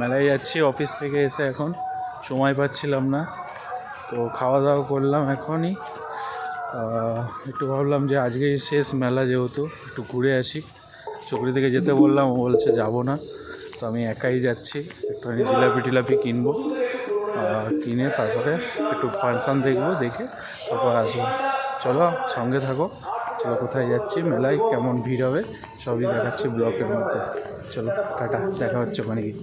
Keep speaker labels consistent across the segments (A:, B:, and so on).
A: মেলায় যাচ্ছি অফিস থেকে এসে এখন সময় পাচ্ছিলাম না। তো খাওয়া দাওয়া করলাম এখনই। একটু ভাবলাম যে আজকেই শেষ মেলা যেহেতু, একটু ঘুরে আসি। চকরি থেকে যেতে বললাম, ও বলছে যাব না। তো আমি একাই যাচ্ছি, একটুখানি জিলাপি টিলাপি কিনবো। কিনে তারপরে একটু ফাংশান দেখব, দেখে তারপর আসব। চলো সঙ্গে থাকো। চলো, কোথায় যাচ্ছি? মেলায় কেমন ভিড় হবে? সবই দেখাচ্ছি ব্লকের মধ্যে। চলো, টাটা, দেখা হচ্ছে ওখানে গিয়ে।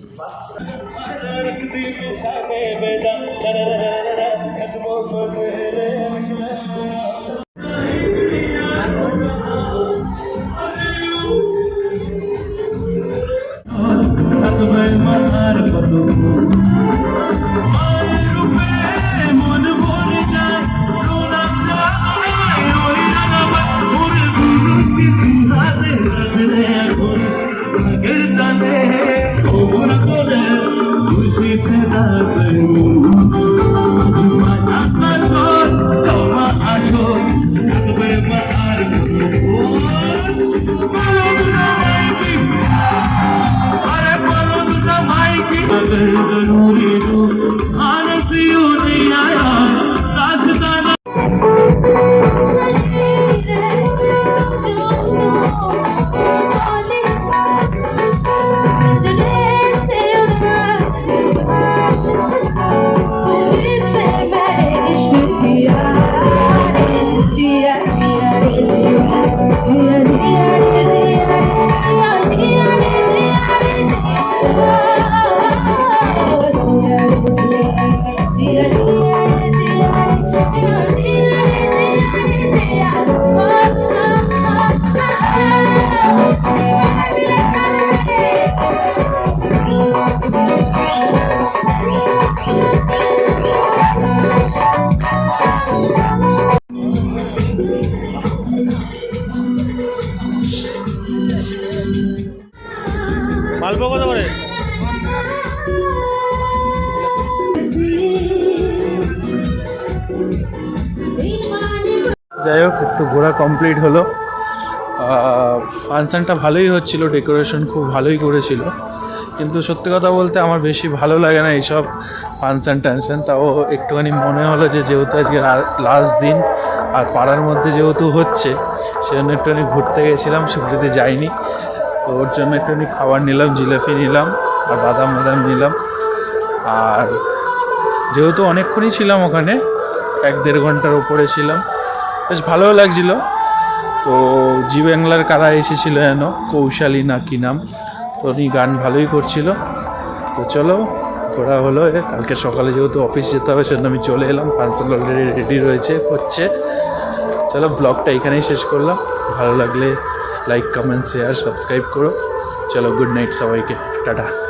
B: মালপো কত করে?
A: যাই হোক, একটু ঘোরা কমপ্লিট হলো। ফাংশানটা ভালোই হচ্ছিল ডেকোরেশন খুব ভালোই করেছিল। কিন্তু সত্যি কথা বলতে আমার বেশি ভালো লাগে না এইসব ফাংশান টানশান তাও একটুখানি মনে হলো যে যেহেতু আজকে লাস্ট দিন, আর পাড়ার মধ্যে যেহেতু হচ্ছে, সেজন্য একটুখানি ঘুরতে গেছিলাম সেগুলিতে যাইনি। তো ওর জন্য একটুখানি খাবার নিলাম, জিলাপি নিলাম, আর বাদাম বাদাম নিলাম। আর যেহেতু অনেকক্ষণই ছিলাম ওখানে, এক দেড় ঘণ্টার ওপরে ছিলাম। বেশ ভালোও লাগছিল। তো জি বাংলার কারা এসেছিল যেন, কৌশালী না কি নাম, তো উনি গান ভালোই করছিল। তো চলো, ঘোরা হলো কালকে সকালে যেহেতু অফিস যেতে হবে, সেজন্য আমি চলে এলাম, পার্সেল অলরেডি রেডি রয়েছে, হচ্ছে। চলো ব্লগটা এখানেই শেষ করলাম। ভালো লাগলে লাইক কমেন্ট শেয়ার সাবস্ক্রাইব করো। চলো গুড নাইট সবাইকে, টাটা।